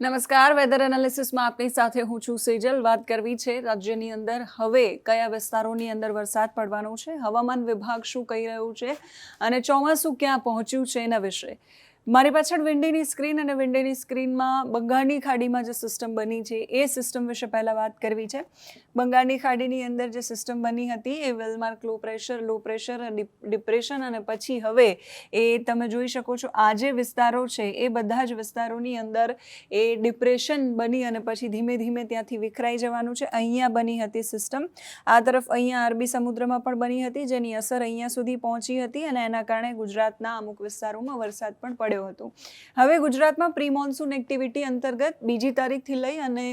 નમસ્કાર. વેધર એનાલિસિસમાં આપની સાથે હું છું સેજલ. વાત કરવી છે રાજ્યની અંદર હવે કયા વિસ્તારોની અંદર વરસાદ પડવાનો છે, હવામાન વિભાગ શું કહી રહ્યું છે અને ચોમાસું ક્યાં પહોંચ્યું છે એના વિશે. મારી પાછળ વિન્ડીની સ્ક્રીન અને વિન્ડીની સ્ક્રીનમાં બંગાળની ખાડીમાં જે સિસ્ટમ બની છે, એ સિસ્ટમ વિશે પહેલાં વાત કરવી છે. બંગાળની ખાડીની અંદર જે સિસ્ટમ બની હતી એ well marked low pressure low pressure depression અને પછી હવે એ તમે જોઈ શકો છો આ જે વિસ્તારો છે એ બધા જ વિસ્તારોની અંદર એ ડિપ્રેશન બની અને પછી ધીમે ધીમે ત્યાંથી વિખરાઈ જવાનું છે. અહીંયા બની હતી સિસ્ટમ આ તરફ અહીંયા અરબી સમુદ્રમાં પણ બની હતી, જેની અસર અહીંયા સુધી પહોંચી હતી અને એના કારણે ગુજરાતના અમુક વિસ્તારોમાં વરસાદ પણ પડ્યો હતો. હવે ગુજરાતમાં પ્રી મોન્સૂન એક્ટિવિટી અંતર્ગત બીજી તારીખથી લઈ અને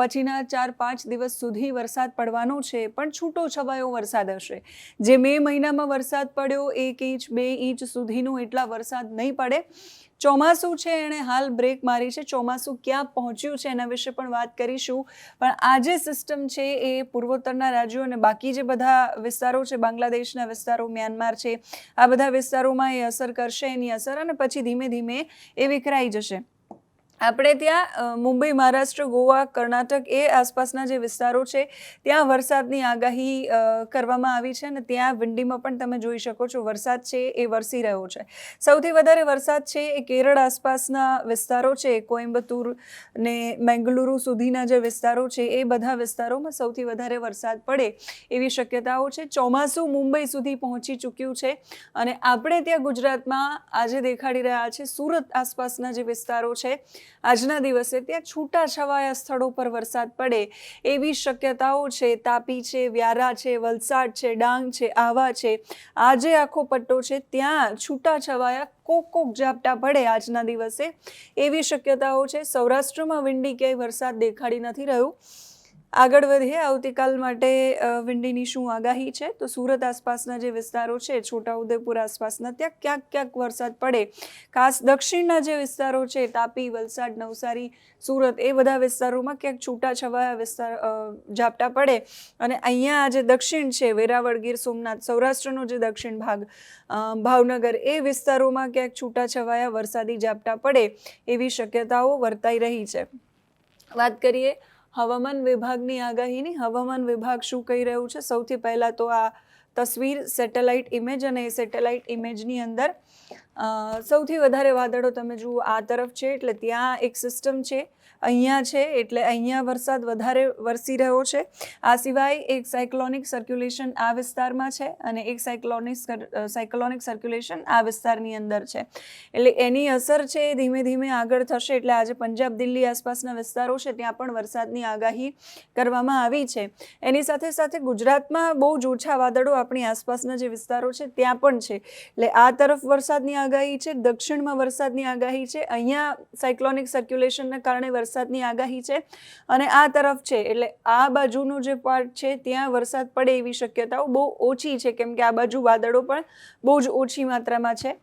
પછીના ચાર પાંચ દિવસ સુધી વરસાદ પડવાનો છે, પણ છૂટો છવાયો વરસાદ હશે. જે મે મહિનામાં વરસાદ પડ્યો, એક ઇંચ, બે ઇંચ સુધીનો એટલા વરસાદ નહીં પડે. ચોમાસું છે, એણે હાલ બ્રેક મારી છે. ચોમાસું ક્યાં પહોંચ્યું છે એના વિશે પણ વાત કરીશું. પણ આ જે સિસ્ટમ છે એ પૂર્વોત્તરના રાજ્યો અને બાકી જે બધા વિસ્તારો છે, બાંગ્લાદેશના વિસ્તારો, મ્યાનમાર છે, આ બધા વિસ્તારોમાં એ અસર કરશે એની અસર અને પછી ધીમે ધીમે એ વિખરાઈ જશે. આપણે ત્યાં મુંબઈ, મહારાષ્ટ્ર, ગોવા, કર્ણાટક એ આસપાસના જે વિસ્તારો છે, ત્યાં વરસાદની આગાહી કરવામાં આવી છે અને ત્યાં વિંડીમાં પણ તમે જોઈ શકો છો વરસાદ છે એ વરસી રહ્યો છે. સૌથી વધારે વરસાદ છે એ કેરળ આસપાસના વિસ્તારો છે, કોઇમ્બતુર ને મેંગલુરુ સુધીના જે વિસ્તારો છે એ બધા વિસ્તારોમાં સૌથી વધારે વરસાદ પડે એવી શક્યતાઓ છે. ચોમાસું મુંબઈ સુધી પહોંચી ચૂક્યું છે અને આપણે ત્યાં ગુજરાતમાં આજે દેખાડી રહ્યા છે, સુરત આસપાસના જે વિસ્તારો છે આજના દિવસે ત્યાં છૂટાછવાયા સ્થળો પર વરસાદ પડે એવી શક્યતાઓ છે. તાપી છે, વ્યારા છે, વલસાડ છે, ડાંગ છે આવા છે. આ જે આખો પટ્ટો છે, ત્યાં છૂટાછવાયા કોક કોક ઝાપટા પડે આજના દિવસે. એવી શક્યતાઓ છે. સૌરાષ્ટ્રમાં વિંડી ક્યાંય વરસાદ દેખાડી નથી રહ્યું. આગળ વધીએ આવતીકાલ માટે વિંડીની શું આગાહી છે? તો સુરત આસપાસના જે વિસ્તારો છે, છોટાઉદેપુર આસપાસના, ત્યાં ક્યાંક ક્યાંક વરસાદ પડે. ખાસ દક્ષિણના જે વિસ્તારો છે, તાપી, વલસાડ, નવસારી, સુરત, એ બધા વિસ્તારોમાં ક્યાંક છૂટાછવાયા વિસ્તાર ઝાપટા પડે. અને અહીંયા જે દક્ષિણ છે, વેરાવળ, ગીર સોમનાથ, સૌરાષ્ટ્રનો જે દક્ષિણ ભાગ ભાવનગર, એ વિસ્તારોમાં ક્યાંક છૂટાછવાયા વરસાદી ઝાપટા પડે એવી શક્યતાઓ વર્તાઈ રહી છે. વાત કરીએ હવામાન વિભાગની આગાહીની હવામાન વિભાગ શું કહી રહ્યું છે? સૌથી પહેલાં તો આ તસવીર સેટેલાઇટ ઇમેજ અને એ સેટેલાઇટ ઇમેજની અંદર સૌથી વધારે વાદળો તમે જુઓ, આ તરફ છે, એટલે ત્યાં એક સિસ્ટમ છે અહીંયા છે, એટલે અહીંયા વરસાદ વધારે વરસી રહ્યો છે. આ સિવાય એક સાયક્લોનિક સર્ક્યુલેશન આ વિસ્તારમાં છે અને એક સાયક્લોનિક સાયક્લોનિક સર્ક્યુલેશન આ વિસ્તારની અંદર છે. એટલે એની અસર છે એ ધીમે ધીમે આગળ થશે, એટલે આજે પંજાબ, દિલ્હી આસપાસના વિસ્તારો છે, ત્યાં પણ વરસાદની આગાહી કરવામાં આવી છે. એની સાથે સાથે ગુજરાતમાં બહુ જ ઓછા વાદળો આપણી આસપાસના જે વિસ્તારો છે, ત્યાં પણ છે. એટલે આ તરફ વરસાદની આગાહી છે, દક્ષિણમાં વરસાદની આગાહી છે. અહીંયા સાયક્લોનિક સર્ક્યુલેશનના કારણે વરસાદની આગાહી છે. અને આ તરફ છે, એટલે આ બાજુનો જે પાર્ટ છે, ત્યાં વરસાદ પડે એવી શક્યતાઓ બહુ ઓછી છે, કેમ કે આ બાજુ વાદળો પણ બહુ જ ઓછી માત્રામાં છે.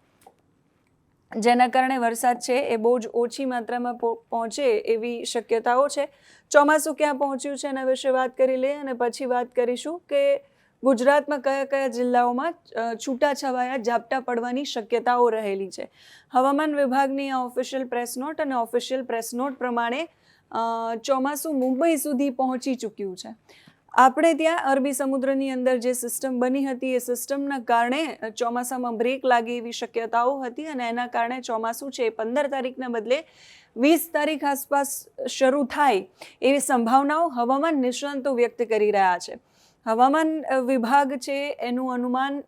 જેના કારણે વરસાદ છે, એ બહુ જ ઓછી માત્રામાં પહોંચે એવી શક્યતાઓ છે. ચોમાસું ક્યાં પહોંચ્યું છે એના વિશે વાત કરી લઈએ અને પછી વાત કરીશું કે ગુજરાતમાં કયા કયા જિલ્લાઓમાં છૂટાછવાયા ઝાપટા પડવાની શક્યતાઓ રહેલી છે? હવામાન વિભાગની આ ઓફિશિયલ પ્રેસ નોટ અને ઓફિશિયલ પ્રેસ નોટ પ્રમાણે ચોમાસું મુંબઈ સુધી પહોંચી ચૂક્યું છે. આપણે ત્યાં અરબી સમુદ્રની અંદર જે સિસ્ટમ બની હતી, એ સિસ્ટમના કારણે ચોમાસામાં બ્રેક લાગે એવી શક્યતાઓ હતી અને એના કારણે ચોમાસું છે એ પંદર તારીખના બદલે વીસ તારીખ આસપાસ શરૂ થાય એવી સંભાવનાઓ હવામાન નિષ્ણાંતો વ્યક્ત કરી રહ્યા છે. હવામાન વિભાગ છે, એનું અનુમાન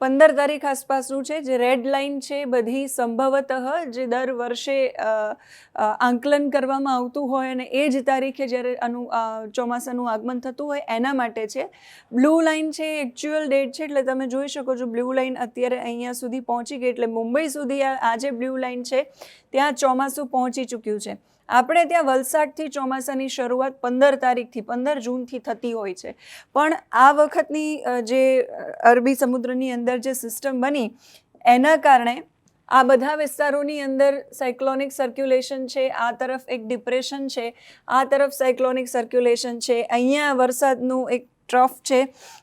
પંદર તારીખ આસપાસનું છે, જે રેડ લાઇન છે, બધી સંભવતઃ જે દર વર્ષે આંકલન કરવામાં આવતું હોય અને એ જ તારીખે જ્યારે અનુ ચોમાસાનું આગમન થતું હોય, એના માટે છે. બ્લુ લાઇન છે એકચ્યુઅલ ડેટ છે, એટલે તમે જોઈ શકો છો બ્લુ લાઇન અત્યારે અહીંયા સુધી પહોંચી ગઈ, એટલે મુંબઈ સુધી આ જે બ્લુ લાઇન છે, ત્યાં ચોમાસું પહોંચી ચૂક્યું છે. આપણે ત્યાં વલસાડથી ચોમાસાની શરૂઆત પંદર તારીખથી, પંદર જૂનથી થતી હોય છે. પણ આ વખતની જે અરબી સમુદ્રની અંદર જે સિસ્ટમ બની, એના કારણે આ બધા વિસ્તારોની અંદર સાયક્લોનિક સર્ક્યુલેશન છે, આ તરફ એક ડિપ્રેશન છે, આ તરફ સાયક્લોનિક સર્ક્યુલેશન છે. અહીંયા વરસાદનું એક ટ્રફ છે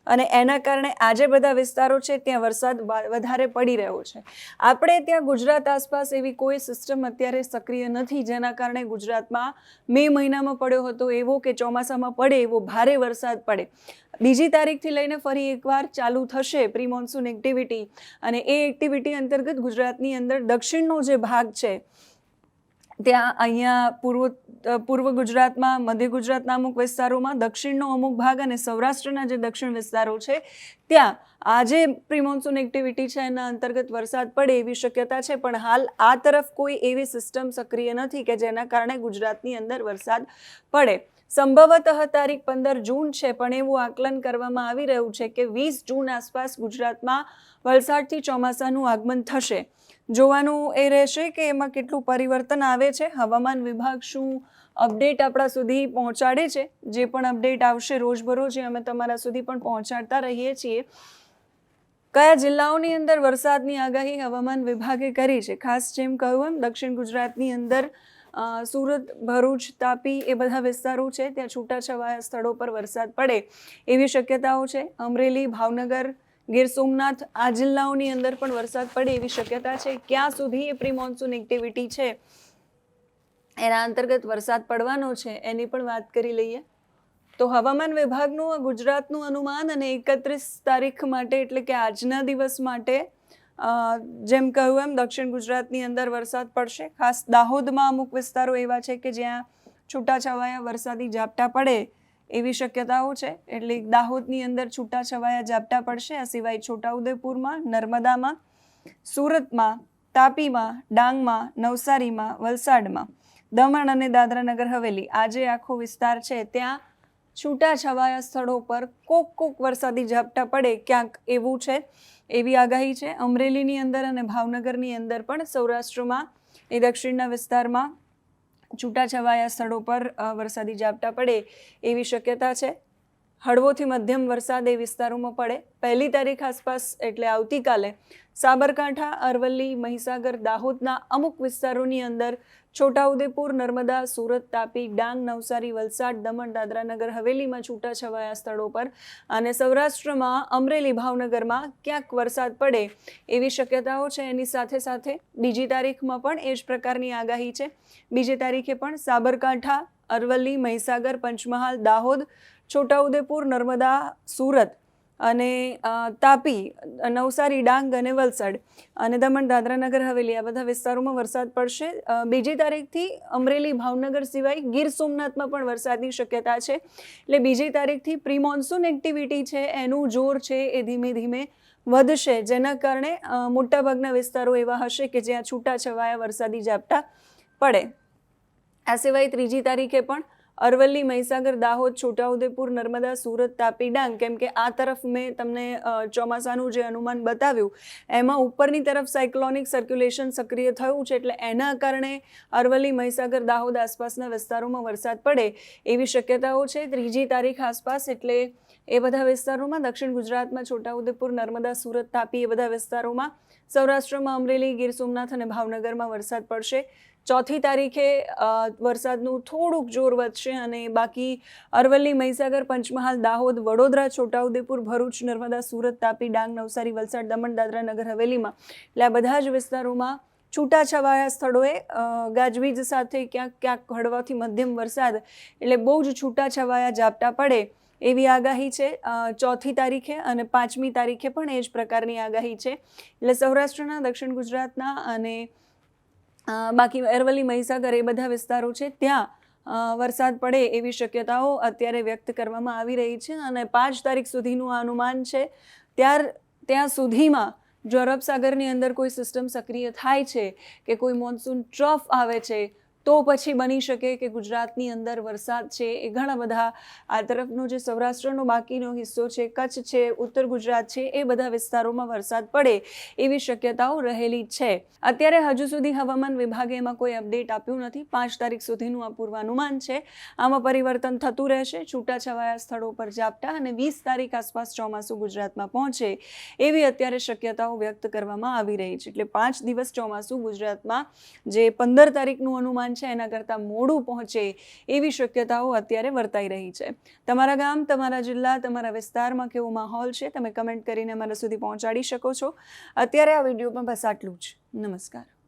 અને એના કારણે આજે બધા વિસ્તારો છે ત્યાં વરસાદ વધારે પડી રહ્યો છે. આપણે ત્યાં ગુજરાત આસપાસ એવી કોઈ સિસ્ટમ અત્યારે સક્રિય નથી જેના કારણે ગુજરાતમાં મે મહિનામાં પડ્યો હતો એવો કે ચોમાસામાં પડે એવો ભારે વરસાદ પડે. બીજી તારીખથી લઈને ફરી એકવાર ચાલુ થશે પ્રી મોન્સૂન એક્ટિવિટી અને એ એક્ટિવિટી અંતર્ગત ગુજરાતની અંદર દક્ષિણનો જે ભાગ છે ત્યાં અહીંયા પૂર્વ પૂર્વ ગુજરાતમાં, મધ્ય ગુજરાતના અમુક વિસ્તારોમાં, દક્ષિણનો અમુક ભાગ અને સૌરાષ્ટ્રના જે દક્ષિણ વિસ્તારો છે, ત્યાં આજે પ્રી મોન્સૂન એક્ટિવિટી છે, એના અંતર્ગત વરસાદ પડે એવી શક્યતા છે, પણ હાલ આ તરફ કોઈ એવી સિસ્ટમ સક્રિય નથી કે જેના કારણે ગુજરાતની અંદર વરસાદ પડે. સંભવતઃ તારીખ પંદર જૂન છે, પણ એવું આકલન કરવામાં આવી રહ્યું છે કે વીસ જૂન આસપાસ ગુજરાતમાં વલસાડથી ચોમાસાનું આગમન થશે. જોવાનું એ રહેશે કે એમાં કેટલું પરિવર્તન આવે છે. હવામાન વિભાગ શું અપડેટ આપણા સુધી પહોંચાડે છે? જે પણ અપડેટ આવશે રોજબરોજ અમે તમારા સુધી પણ પહોંચાડતા રહીએ છીએ. કયા જિલ્લાઓની અંદર વરસાદની આગાહી હવામાન વિભાગે કરી છે? ખાસ જેમ કહ્યું એમ, દક્ષિણ ગુજરાતની અંદર સુરત, ભરૂચ, તાપી એ બધા વિસ્તારો છે. ત્યાં છૂટાછવાયા સ્થળો પર વરસાદ પડે એવી શક્યતાઓ છે. અમરેલી, ભાવનગર, ગીર સોમનાથ આ જિલ્લાઓની અંદર પણ વરસાદ પડે એવી શક્યતા છે. ક્યાં સુધી એ પ્રી મોન્સૂન એક્ટિવિટી છે, એના અંતર્ગત વરસાદ પડવાનો છે, એની પણ વાત કરી લઈએ. તો હવામાન વિભાગનું, ગુજરાતનું અનુમાન અને એકત્રીસ તારીખ માટે, એટલે કે આજના દિવસ માટે જેમ કહ્યું એમ, દક્ષિણ ગુજરાતની અંદર વરસાદ પડશે. ખાસ દાહોદમાં અમુક વિસ્તારો એવા છે કે જ્યાં છૂટાછવાયા વરસાદી ઝાપટા પડે એવી શક્યતાઓ છે. એટલે દાહોદની અંદર છૂટાછવાયા ઝાપટા પડશે. આ સિવાય છોટાઉદેપુરમાં, નર્મદામાં, સુરતમાં, તાપીમાં, ડાંગમાં, નવસારીમાં, વલસાડમાં, દમણ અને દાદરા નગર હવેલી આ જે આખો વિસ્તાર છે. ત્યાં છૂટાછવાયા સ્થળો પર કોક કોક વરસાદી ઝાપટા પડે ક્યાંક એવું છે. એવી આગાહી છે. અમરેલીની અંદર અને ભાવનગરની અંદર પણ સૌરાષ્ટ્રમાં એ દક્ષિણના વિસ્તારમાં છૂટાછવાયા સ્થળો પર વરસાદી ઝાપટા પડે એવી શક્યતા છે. હળવોથી મધ્યમ વરસાદ એ વિસ્તારોમાં પડે. પહેલી તારીખ આસપાસ એટલે આવતીકાલે સાબરકાંઠા, અરવલ્લી, મહીસાગર, દાહોદના અમુક વિસ્તારોની અંદર છોટાઉદેપુર, નર્મદા, સુરત, તાપી, ડાંગ, નવસારી, વલસાડ, દમણ દાદરા નગર હવેલીમાં છૂટાછવાયા સ્થળો પર અને સૌરાષ્ટ્રમાં અમરેલી, ભાવનગરમાં ક્યાંક વરસાદ પડે એવી શક્યતાઓ છે. એની સાથે સાથે બીજી તારીખમાં પણ એ જ પ્રકારની આગાહી છે. બીજી તારીખે પણ સાબરકાંઠા, અરવલ્લી, મહીસાગર, પંચમહાલ, દાહોદ, છોટાઉદેપુર, નર્મદા, સુરત અને તાપી, નવસારી, ડાંગ અને વલસાડ અને દમણ દાદરા નગર હવેલી આ બધા વિસ્તારોમાં વરસાદ પડશે. બીજી તારીખથી અમરેલી, ભાવનગર સિવાય ગીર સોમનાથમાં પણ વરસાદની શક્યતા છે. એટલે બીજી તારીખથી પ્રી મોન્સૂન એક્ટિવિટી છે, એનું જોર છે એ ધીમે ધીમે વધશે. જેના કારણે મોટાભાગના વિસ્તારો એવા હશે કે જ્યાં છૂટાછવાયા વરસાદી ઝાપટા પડે. આ સિવાય ત્રીજી તારીખે પણ અરવલ્લી, મહીસાગર, દાહોદ, છોટાઉદેપુર, નર્મદા, સુરત, તાપી, ડાંગ, કેમ કે આ તરફ મેં તમને ચોમાસાનું જે અનુમાન બતાવ્યું, એમાં ઉપરની તરફ સાયક્લોનિક સર્ક્યુલેશન સક્રિય થયું છે, એટલે એના કારણે અરવલ્લી, મહીસાગર, દાહોદ આસપાસના વિસ્તારોમાં વરસાદ પડે એવી શક્યતાઓ છે. ત્રીજી તારીખ આસપાસ એટલે એ બધા વિસ્તારોમાં, દક્ષિણ ગુજરાતમાં છોટાઉદેપુર, નર્મદા, સુરત, તાપી એ બધા વિસ્તારોમાં સૌરાષ્ટ્રમાં અમરેલી, ગીર સોમનાથ અને ભાવનગરમાં વરસાદ પડશે. ચોથી તારીખે વરસાદનું થોડુંક જોર વધશે અને બાકી અરવલ્લી, મહીસાગર, પંચમહાલ, દાહોદ, વડોદરા, છોટાઉદેપુર, ભરૂચ, નર્મદા, સુરત, તાપી, ડાંગ, નવસારી, વલસાડ, દમણ, દાદરા નગર, હવેલીમાં. એટલે આ બધા જ વિસ્તારોમાં છૂટાછવાયા સ્થળોએ ગાજવીજ સાથે ક્યાંક ક્યાંક હળવાથી મધ્યમ વરસાદ, એટલે બહુ જ છૂટાછવાયા ઝાપટા પડે એવી આગાહી છે ચોથી તારીખે અને પાંચમી તારીખે પણ એ જ પ્રકારની આગાહી છે. એટલે સૌરાષ્ટ્રના, દક્ષિણ ગુજરાતના અને બાકી અરવલ્લી, મહીસાગર એ બધા વિસ્તારો છે, ત્યાં વરસાદ પડે એવી શક્યતાઓ અત્યારે વ્યક્ત કરવામાં આવી રહી છે અને પાંચ તારીખ સુધીનું અનુમાન છે. ત્યાર, ત્યાં સુધીમાં જો અરબ સાગરની અંદર કોઈ સિસ્ટમ સક્રિય થાય છે કે કોઈ મોન્સૂન ટ્રફ આવે છે તો પછી બની શકે કે ગુજરાતની અંદર વરસાદ છે એ ઘણા બધા આ તરફનો જે સૌરાષ્ટ્રનો બાકીનો હિસ્સો છે, કચ્છ છે, ઉત્તર ગુજરાત છે એ બધા વિસ્તારોમાં વરસાદ પડે એવી શક્યતાઓ રહેલી છે. અત્યારે હજુ સુધી હવામાન વિભાગે એમાં કોઈ અપડેટ આપ્યું નથી. પાંચ તારીખ સુધીનું આ પૂર્વાનુમાન છે. આમાં પરિવર્તન થતું રહેશે. છૂટાછવાયા સ્થળો પર ઝાપટા અને વીસ તારીખ આસપાસ ચોમાસું ગુજરાતમાં પહોંચે એવી અત્યારે શક્યતાઓ વ્યક્ત કરવામાં આવી રહી છે. એટલે પાંચ દિવસ ચોમાસું ગુજરાતમાં જે પંદર તારીખનું અનુમાન દરમિયાન છે, એના કરતાં મોડું પહોંચે એવી શક્યતાઓ અત્યારે વર્તાઈ રહી છે. તમારા ગામ, તમારા જિલ્લા, તમારા વિસ્તારમાં કેવો માહોલ છે, તમે કમેન્ટ કરીને મારા સુધી પહોંચાડી શકો છો. અત્યારે આ વિડીયોમાં બસ આટલું જ. નમસ્કાર.